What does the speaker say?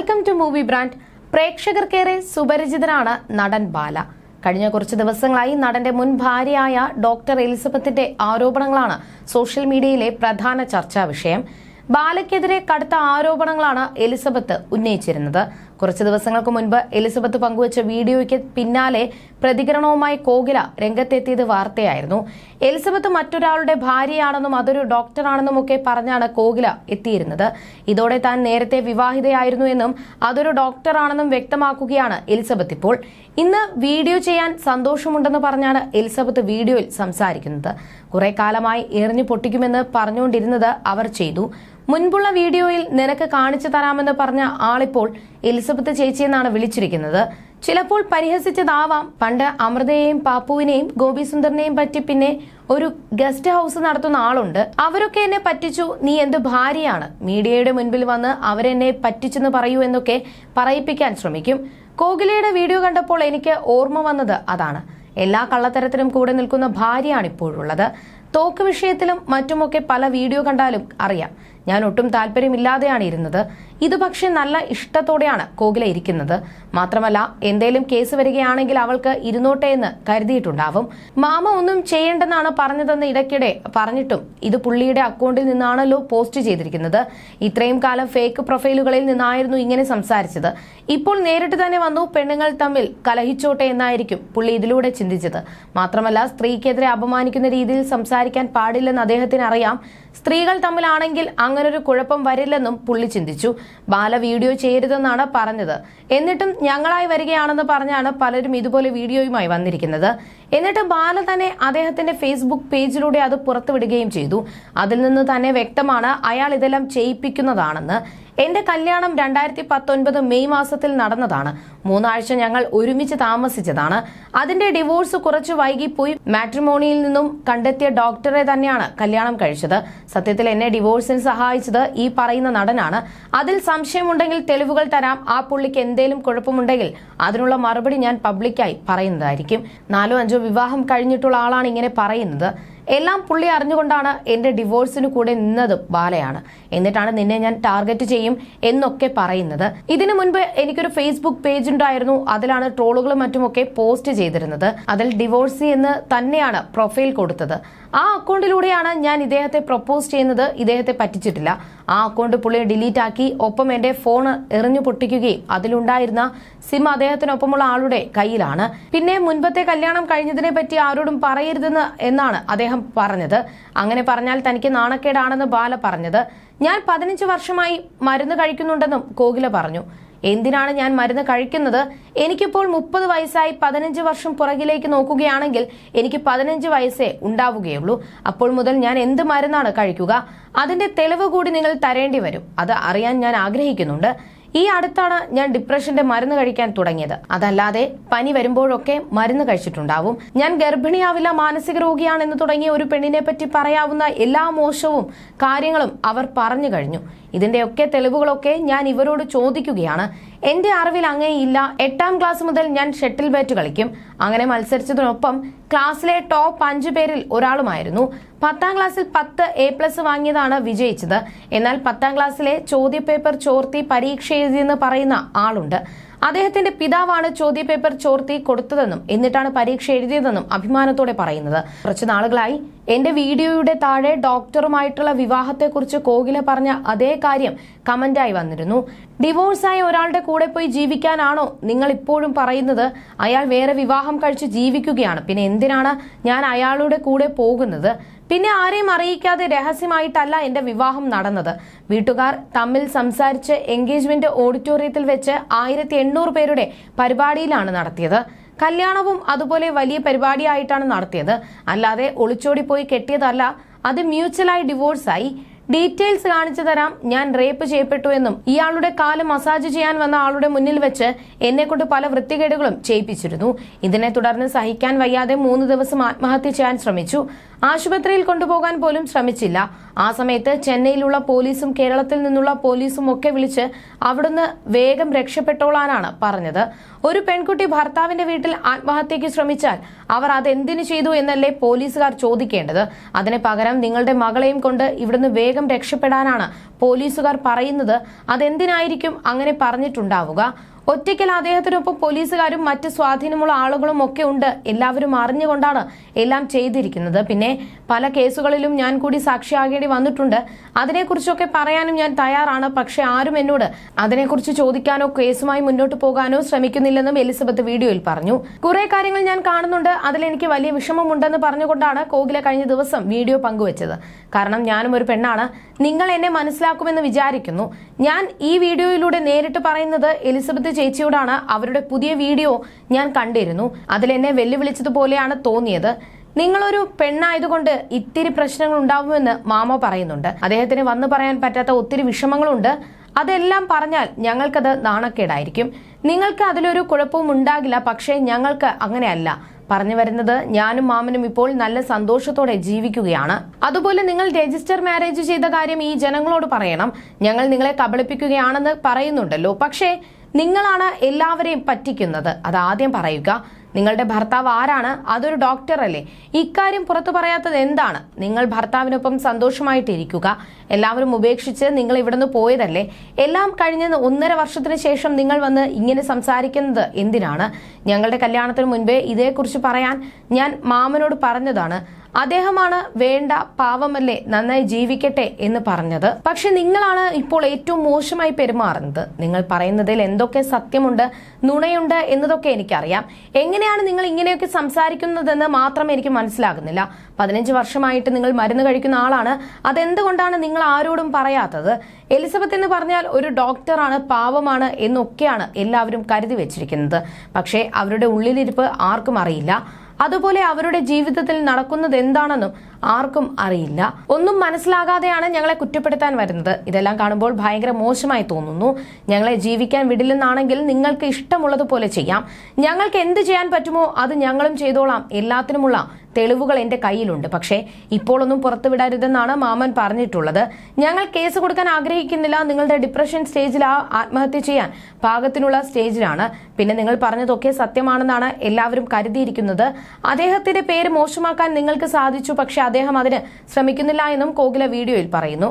Welcome to movie brand പ്രേക്ഷകർക്കേറെ സുപരിചിതനാണ് നടൻ ബാല. കഴിഞ്ഞ കുറച്ച് ദിവസങ്ങളായി നടന്റെ മുൻ ഭാര്യയായ ഡോക്ടർ എലിസബത്തിന്റെ ആരോപണങ്ങളാണ് സോഷ്യൽ മീഡിയയിലെ പ്രധാന ചർച്ചാ വിഷയം. ബാലയ്ക്കെതിരെ കടുത്ത ആരോപണങ്ങളാണ് എലിസബത്ത് ഉന്നയിച്ചിരുന്നത്. കുറച്ച് ദിവസങ്ങൾക്ക് മുൻപ് എലിസബത്ത് പങ്കുവച്ച വീഡിയോയ്ക്ക് പിന്നാലെ പ്രതികരണവുമായി കോകില രംഗത്തെത്തിയത് വാർത്തയായിരുന്നു. എലിസബത്ത് മറ്റൊരാളുടെ ഭാര്യയാണെന്നും അതൊരു ഡോക്ടറാണെന്നും ഒക്കെ പറഞ്ഞാണ് കോകില എത്തിയിരുന്നത്. ഇതോടെ താൻ നേരത്തെ വിവാഹിതയായിരുന്നു എന്നും അതൊരു ഡോക്ടറാണെന്നും വ്യക്തമാക്കുകയാണ് എലിസബത്ത് ഇപ്പോൾ. ഇന്ന് വീഡിയോ ചെയ്യാൻ സന്തോഷമുണ്ടെന്ന് പറഞ്ഞാണ് എലിസബത്ത് വീഡിയോയിൽ സംസാരിക്കുന്നത്. കുറെ കാലമായി എറിഞ്ഞു പൊട്ടിക്കുമെന്ന് പറഞ്ഞുകൊണ്ടിരുന്നത് അവർ ചെയ്തു. മുൻപുള്ള വീഡിയോയിൽ നിനക്ക് കാണിച്ചു തരാമെന്ന് പറഞ്ഞ ആളിപ്പോൾ എലിസബത്ത് ചേച്ചിയെന്നാണ് വിളിച്ചിരിക്കുന്നത്. ചിലപ്പോൾ പരിഹസിച്ചതാവാം. പണ്ട് അമൃതയെയും പാപ്പുവിനെയും ഗോപിസുന്ദറിനെയും പറ്റി പിന്നെ ഒരു ഗസ്റ്റ് ഹൗസ് നടത്തുന്ന ആളുണ്ട്. അവരൊക്കെ എന്നെ പറ്റിച്ചു. നീ എന്ത് ഭാര്യയാണ്? മീഡിയയുടെ മുൻപിൽ വന്ന് അവരെന്നെ പറ്റിച്ചെന്ന് പറയൂ എന്നൊക്കെ പറയിപ്പിക്കാൻ ശ്രമിക്കും. കോകിലയുടെ വീഡിയോ കണ്ടപ്പോൾ എനിക്ക് ഓർമ്മ വന്നത് അതാണ്. എല്ലാ കള്ളത്തരത്തിലും കൂടെ നിൽക്കുന്ന ഭാര്യയാണ് ഇപ്പോഴുള്ളത്. തോക്ക് വിഷയത്തിലും മറ്റുമൊക്കെ പല വീഡിയോ കണ്ടാലും അറിയാം. ഞാൻ ഒട്ടും താല്പര്യമില്ലാതെയാണ് ഇരുന്നത്. ഇത് പക്ഷേ നല്ല ഇഷ്ടത്തോടെയാണ് കോകില ഇരിക്കുന്നത്. മാത്രമല്ല എന്തേലും കേസ് വരികയാണെങ്കിൽ അവൾക്ക് ഇരുന്നോട്ടെ എന്ന് കരുതിയിട്ടുണ്ടാവും. മാമ ഒന്നും ചെയ്യേണ്ടെന്നാണ് പറഞ്ഞതെന്ന് ഇടയ്ക്കിടെ പറഞ്ഞിട്ടും ഇത് പുള്ളിയുടെ അക്കൗണ്ടിൽ നിന്നാണല്ലോ പോസ്റ്റ് ചെയ്തിരിക്കുന്നത്. ഇത്രയും കാലം ഫേക്ക് പ്രൊഫൈലുകളിൽ നിന്നായിരുന്നു ഇങ്ങനെ സംസാരിച്ചത്. ഇപ്പോൾ നേരിട്ട് തന്നെ വന്നു പെണ്ണുങ്ങൾ തമ്മിൽ കലഹിച്ചോട്ടെ എന്നായിരിക്കും പുള്ളി ഇതിലൂടെ ചിന്തിച്ചത്. മാത്രമല്ല സ്ത്രീക്കെതിരെ അപമാനിക്കുന്ന രീതിയിൽ സംസാരിക്കാൻ പാടില്ലെന്ന് അദ്ദേഹത്തിന് അറിയാം സ്ത്രീകൾ തമ്മിലാണെങ്കിൽ അങ്ങനൊരു കുഴപ്പം വരില്ലെന്നും പുള്ളി ചിന്തിച്ചു. ബാല വീഡിയോ ചെയ്യരുതെന്നാണ് പറഞ്ഞത്. എന്നിട്ടും ഞങ്ങളായി വരികയാണെന്ന് പറഞ്ഞാണ് പലരും ഇതുപോലെ വീഡിയോയുമായി വന്നിരിക്കുന്നത്. എന്നിട്ട് ബാല തന്നെ അദ്ദേഹത്തിന്റെ ഫേസ്ബുക്ക് പേജിലൂടെ അത് പുറത്തുവിടുകയും ചെയ്തു. അതിൽ നിന്ന് തന്നെ വ്യക്തമാണ് അയാൾ ഇതെല്ലാം ചെയ്യിപ്പിക്കുന്നതാണെന്ന്. എന്റെ കല്യാണം രണ്ടായിരത്തി പത്തൊൻപത് മെയ് മാസത്തിൽ നടന്നതാണ്. മൂന്നാഴ്ച ഞങ്ങൾ ഒരുമിച്ച് താമസിച്ചതാണ്. അതിന്റെ ഡിവോഴ്സ് കുറച്ച് വൈകിപ്പോയി മാട്രിമോണിയിൽ നിന്നും കണ്ടെത്തിയ ഡോക്ടറെ തന്നെയാണ് കല്യാണം കഴിച്ചത്. സത്യത്തിൽ എന്നെ ഡിവോഴ്സിന് സഹായിച്ചത് ഈ പറയുന്ന നടനാണ്. അതിൽ സംശയമുണ്ടെങ്കിൽ തെളിവുകൾ തരാം. ആ പുള്ളിക്ക് എന്തേലും കുഴപ്പമുണ്ടെങ്കിൽ അതിനുള്ള മറുപടി ഞാൻ പബ്ലിക്കായി പറയുന്നതായിരിക്കും. നാലോ അഞ്ചോ വിവാഹം കഴിഞ്ഞിട്ടുള്ള ആളാണ് ഇങ്ങനെ പറയുന്നത്. എല്ലാം പുള്ളി അറിഞ്ഞുകൊണ്ടാണ് എന്റെ ഡിവോഴ്സിന് കൂടെ നിന്നതും ബാലയാണ്. എന്നിട്ടാണ് നിന്നെ ഞാൻ ടാർഗറ്റ് ചെയ്യും എന്നൊക്കെ പറയുന്നത്. ഇതിനു മുൻപ് എനിക്കൊരു ഫേസ്ബുക്ക് പേജ് ഉണ്ടായിരുന്നു. അതിലാണ് ട്രോളുകളും മറ്റുമൊക്കെ പോസ്റ്റ് ചെയ്തിരുന്നത്. അതിൽ ഡിവോഴ്സി എന്ന് തന്നെയാണ് പ്രൊഫൈൽ കൊടുത്തത്. ആ അക്കൗണ്ടിലൂടെയാണ് ഞാൻ ഇദ്ദേഹത്തെ പ്രപ്പോസ് ചെയ്യുന്നത്. ഇദ്ദേഹത്തെ പറ്റിച്ചിട്ടില്ല. ആ അക്കൗണ്ട് പുള്ളിയെ ഡിലീറ്റ് ആക്കി ഒപ്പം എന്റെ ഫോൺ എറിഞ്ഞു പൊട്ടിക്കുകയും അതിലുണ്ടായിരുന്ന സിം അദ്ദേഹത്തിനൊപ്പമുള്ള ആളുടെ കയ്യിലാണ്. പിന്നെ മുൻപത്തെ കല്യാണം കഴിഞ്ഞതിനെ പറ്റി ആരോടും പറയരുതെന്ന് എന്നാണ് അദ്ദേഹം പറഞ്ഞത്. അങ്ങനെ പറഞ്ഞാൽ തനിക്ക് നാണക്കേടാണെന്ന് ബാല പറഞ്ഞത്. ഞാൻ പതിനഞ്ച് വർഷമായി മരുന്ന് കഴിക്കുന്നുണ്ടെന്നും കോകില പറഞ്ഞു. എന്തിനാണ് ഞാൻ മരുന്ന് കഴിക്കുന്നത്? എനിക്കിപ്പോൾ മുപ്പത് വയസ്സായി പതിനഞ്ച് വർഷം പുറകിലേക്ക് നോക്കുകയാണെങ്കിൽ എനിക്ക് പതിനഞ്ച് വയസ്സേ ഉണ്ടാവുകയുള്ളൂ. അപ്പോൾ മുതൽ ഞാൻ എന്ത് മരുന്നാണ് കഴിക്കുക? അതിന്റെ തെളിവ് കൂടി നിങ്ങൾ തരേണ്ടി വരും. അത് അറിയാൻ ഞാൻ ആഗ്രഹിക്കുന്നുണ്ട്. ഈ അടുത്താണ് ഞാൻ ഡിപ്രഷന്റെ മരുന്ന് കഴിക്കാൻ തുടങ്ങിയത്. അതല്ലാതെ പനി വരുമ്പോഴൊക്കെ മരുന്ന് കഴിച്ചിട്ടുണ്ടാവും. ഞാൻ ഗർഭിണിയാവില്ല മാനസിക രോഗിയാണെന്ന് തുടങ്ങിയ ഒരു പെണ്ണിനെ പറ്റി പറയാവുന്ന എല്ലാ മോശവും കാര്യങ്ങളും അവർ പറഞ്ഞു കഴിഞ്ഞു. ഇതിന്റെയൊക്കെ തെളിവുകളൊക്കെ ഞാൻ ഇവരോട് ചോദിക്കുകയാണ്. എന്റെ അറിവിൽ അങ്ങനെയില്ല എട്ടാം ക്ലാസ് മുതൽ ഞാൻ ഷട്ടിൽ ബാറ്റ് കളിക്കും. അങ്ങനെ മത്സരിച്ചതിനൊപ്പം ക്ലാസ്സിലെ ടോപ്പ് അഞ്ചു പേരിൽ ഒരാളുമായിരുന്നു. പത്താം ക്ലാസ്സിൽ പത്ത് എ പ്ലസ് വാങ്ങിയതാണ് വിജയിച്ചത്. എന്നാൽ പത്താം ക്ലാസ്സിലെ ചോദ്യപേപ്പർ ചോർത്തി പരീക്ഷ എഴുതിയെന്ന് പറയുന്ന ആളുണ്ട്. അദ്ദേഹത്തിന്റെ പിതാവാണ് ചോദ്യപേപ്പർ ചോർത്തി കൊടുത്തതെന്നും എന്നിട്ടാണ് പരീക്ഷ എഴുതിയതെന്നും അഭിമാനത്തോടെ പറയുന്നത്. കുറച്ചു നാളുകളായി എന്റെ വീഡിയോയുടെ താഴെ ഡോക്ടറുമായിട്ടുള്ള വിവാഹത്തെക്കുറിച്ച് കോകില പറഞ്ഞ അതേ കാര്യം കമന്റായി വന്നിരുന്നു. ഡിവോഴ്സായ ഒരാളുടെ കൂടെ പോയി ജീവിക്കാനാണോ നിങ്ങൾ ഇപ്പോഴും പറയുന്നത്? അയാൾ വേറെ വിവാഹം കഴിച്ച് ജീവിക്കുകയാണ്. പിന്നെ എന്തിനാണ് ഞാൻ അയാളുടെ കൂടെ പോകുന്നത്? പിന്നെ ആരെയും അറിയിക്കാതെ രഹസ്യമായിട്ടല്ല എന്റെ വിവാഹം നടന്നത്. വീട്ടുകാർ തമ്മിൽ സംസാരിച്ച് എൻഗേജ്മെന്റ് ഓഡിറ്റോറിയത്തിൽ വെച്ച് ആയിരത്തി എണ്ണൂറ് പേരുടെ പരിപാടിയിലാണ് നടത്തിയത്. കല്യാണവും അതുപോലെ വലിയ പരിപാടിയായിട്ടാണ് നടത്തിയത്. അല്ലാതെ ഒളിച്ചോടി പോയി കെട്ടിയതല്ല അത് മ്യൂച്വലായി ഡിവോഴ്സായി ഡീറ്റെയിൽസ് കാണിച്ചു തരാം ഞാൻ റേപ്പ് ചെയ്യപ്പെട്ടു എന്നും. ഇയാളുടെ കാൽ മസാജ് ചെയ്യാൻ വന്ന ആളുടെ മുന്നിൽ വെച്ച് എന്നെ കൊണ്ട് പല വൃത്തികേടുകളും ചെയ്യിപ്പിച്ചിരുന്നു. ഇതിനെ തുടർന്ന് സഹിക്കാൻ വയ്യാതെ മൂന്ന് ദിവസം ആത്മഹത്യ ചെയ്യാൻ ശ്രമിച്ചു. ആശുപത്രിയിൽ കൊണ്ടുപോകാൻ പോലും ശ്രമിച്ചില്ല. ആ സമയത്ത് ചെന്നൈയിലുള്ള പോലീസും കേരളത്തിൽ നിന്നുള്ള പോലീസും ഒക്കെ വിളിച്ച് അവിടുന്ന് വേഗം രക്ഷപ്പെട്ടോളാനാണ് പറഞ്ഞത്. ഒരു പെൺകുട്ടി ഭർത്താവിന്റെ വീട്ടിൽ ആത്മഹത്യയ്ക്ക് ശ്രമിച്ചാൽ അവർ അതെന്തിനു ചെയ്തു എന്നല്ലേ പോലീസുകാർ ചോദിക്കേണ്ടത്. അതിന് പകരം നിങ്ങളുടെ മകളെയും കൊണ്ട് ഇവിടുന്ന് വേഗം രക്ഷപ്പെടാനാണ് പോലീസുകാർ പറയുന്നത്. അതെന്തിനായിരിക്കും അങ്ങനെ പറഞ്ഞിട്ടുണ്ടാവുക? ഒറ്റയ്ക്കൽ അദ്ദേഹത്തിനൊപ്പം പോലീസുകാരും മറ്റ് സ്വാധീനമുള്ള ആളുകളും ഒക്കെ ഉണ്ട്. എല്ലാവരും അറിഞ്ഞുകൊണ്ടാണ് എല്ലാം ചെയ്തിരിക്കുന്നത്. പിന്നെ പല കേസുകളിലും ഞാൻ കൂടി സാക്ഷിയാകേണ്ടി വന്നിട്ടുണ്ട്. അതിനെക്കുറിച്ചൊക്കെ പറയാനും ഞാൻ തയ്യാറാണ്. പക്ഷെ ആരും എന്നോട് അതിനെക്കുറിച്ച് ചോദിക്കാനോ കേസുമായി മുന്നോട്ട് പോകാനോ ശ്രമിക്കുന്നില്ലെന്നും എലിസബത്ത് വീഡിയോയിൽ പറഞ്ഞു. കുറെ കാര്യങ്ങൾ ഞാൻ കാണുന്നുണ്ട്. അതിലെനിക്ക് വലിയ വിഷമമുണ്ടെന്ന് പറഞ്ഞുകൊണ്ടാണ് കോകില കഴിഞ്ഞ ദിവസം വീഡിയോ പങ്കുവച്ചത്. കാരണം ഞാനും ഒരു പെണ്ണാണ്. നിങ്ങൾ എന്നെ മനസ്സിലാക്കുമെന്ന് വിചാരിക്കുന്നു. ഞാൻ ഈ വീഡിയോയിലൂടെ നേരിട്ട് പറയുന്നത് എലിസബത്ത് ചേച്ചിയോടാണ് അവരുടെ പുതിയ വീഡിയോ ഞാൻ കണ്ടിരുന്നു. അതിലെന്നെ വെല്ലുവിളിച്ചതുപോലെയാണ് തോന്നിയത്. നിങ്ങളൊരു പെണ്ണായതുകൊണ്ട് ഇത്തിരി പ്രശ്നങ്ങൾ ഉണ്ടാവുമെന്ന് മാമ പറയുന്നുണ്ട്. അദ്ദേഹത്തിന് വന്നു പറയാൻ പറ്റാത്ത ഒത്തിരി വിഷമങ്ങളുണ്ട്. അതെല്ലാം പറഞ്ഞാൽ ഞങ്ങൾക്കത് നാണക്കേടായിരിക്കും. നിങ്ങൾക്ക് അതിലൊരു കുഴപ്പവും ഉണ്ടാകില്ല പക്ഷേ ഞങ്ങൾക്ക് അങ്ങനെയല്ല. പറഞ്ഞു വരുന്നത് ഞാനും മാമനും ഇപ്പോൾ നല്ല സന്തോഷത്തോടെ ജീവിക്കുകയാണ്. അതുപോലെ നിങ്ങൾ രജിസ്റ്റർ മാരേജ് ചെയ്ത കാര്യം ഈ ജനങ്ങളോട് പറയണം. ഞങ്ങൾ നിങ്ങളെ കബളിപ്പിക്കുകയാണെന്ന് പറയുന്നുണ്ടല്ലോ. പക്ഷേ നിങ്ങളാണ് എല്ലാവരെയും പറ്റിക്കുന്നത്. അത് ആദ്യം പറയുക നിങ്ങളുടെ ഭർത്താവ് ആരാണ്? അതൊരു ഡോക്ടർ അല്ലേ? ഇക്കാര്യം പുറത്തു പറയാത്തത് എന്താണ്? നിങ്ങൾ ഭർത്താവിനൊപ്പം സന്തോഷമായിട്ടിരിക്കുക. എല്ലാവരും ഉപേക്ഷിച്ച് നിങ്ങൾ ഇവിടുന്ന് പോയതല്ലേ? എല്ലാം കഴിഞ്ഞ് ഒന്നര വർഷത്തിന് ശേഷം നിങ്ങൾ വന്ന് ഇങ്ങനെ സംസാരിക്കുന്നത് എന്തിനാണ്? ഞങ്ങളുടെ കല്യാണത്തിന് മുൻപേ ഇതേക്കുറിച്ച് പറയാൻ ഞാൻ മാമനോട് പറഞ്ഞതാണ്. അദ്ദേഹമാണ് വേണ്ട പാവമല്ലേ നന്നായി ജീവിക്കട്ടെ എന്ന് പറഞ്ഞത്. പക്ഷെ നിങ്ങളാണ് ഇപ്പോൾ ഏറ്റവും മോശമായി പെരുമാറുന്നത്. നിങ്ങൾ പറയുന്നതിൽ എന്തൊക്കെ സത്യമുണ്ട് നുണയുണ്ട് എന്നതൊക്കെ എനിക്കറിയാം. എങ്ങനെയാണ് നിങ്ങൾ ഇങ്ങനെയൊക്കെ സംസാരിക്കുന്നതെന്ന് മാത്രം എനിക്ക് മനസ്സിലാകുന്നില്ല. പതിനഞ്ച് വർഷമായിട്ട് നിങ്ങൾ മരുന്ന് കഴിക്കുന്ന ആളാണ്. അതെന്തുകൊണ്ടാണ് നിങ്ങൾ ആരോടും പറയാത്തത്? എലിസബത്ത് എന്ന് പറഞ്ഞാൽ ഒരു ഡോക്ടറാണ് പാവമാണ് എന്നൊക്കെയാണ് എല്ലാവരും കരുതി വെച്ചിരിക്കുന്നത്. പക്ഷേ അവരുടെ ഉള്ളിലിരിപ്പ് ആർക്കും അറിയില്ല. അതുപോലെ അവരുടെ ജീവിതത്തിൽ നടക്കുന്നത് എന്താണെന്നും ആർക്കും അറിയില്ല. ഒന്നും മനസ്സിലാകാതെയാണ് ഞങ്ങളെ കുറ്റപ്പെടുത്താൻ വരുന്നത്. ഇതെല്ലാം കാണുമ്പോൾ ഭയങ്കര മോശമായി തോന്നുന്നു. ഞങ്ങളെ ജീവിക്കാൻ വിടില്ലെന്നാണെങ്കിൽ നിങ്ങൾക്ക് ഇഷ്ടമുള്ളതുപോലെ ചെയ്യാം. ഞങ്ങൾക്ക് എന്ത് ചെയ്യാൻ പറ്റുമോ അത് ഞങ്ങളും ചെയ്തോളാം. എല്ലാത്തിനുമുള്ള തെളിവുകൾ എന്റെ കയ്യിലുണ്ട്. പക്ഷേ ഇപ്പോഴൊന്നും പുറത്തുവിടരുതെന്നാണ് മാമൻ പറഞ്ഞിട്ടുള്ളത്. ഞങ്ങൾ കേസ് കൊടുക്കാൻ ആഗ്രഹിക്കുന്നില്ല. നിങ്ങളുടെ ഡിപ്രഷൻ സ്റ്റേജിൽ ആ ആത്മഹത്യ ചെയ്യാൻ പാകത്തിനുള്ള സ്റ്റേജിലാണ്. പിന്നെ നിങ്ങൾ പറഞ്ഞതൊക്കെ സത്യമാണെന്നാണ് എല്ലാവരും കരുതിയിരിക്കുന്നത്. അദ്ദേഹത്തിന്റെ പേര് മോശമാക്കാൻ നിങ്ങൾക്ക് സാധിച്ചു. പക്ഷെ അദ്ദേഹം അതിന് ശ്രമിക്കുന്നില്ല എന്നും കോകില വീഡിയോയിൽ പറയുന്നു.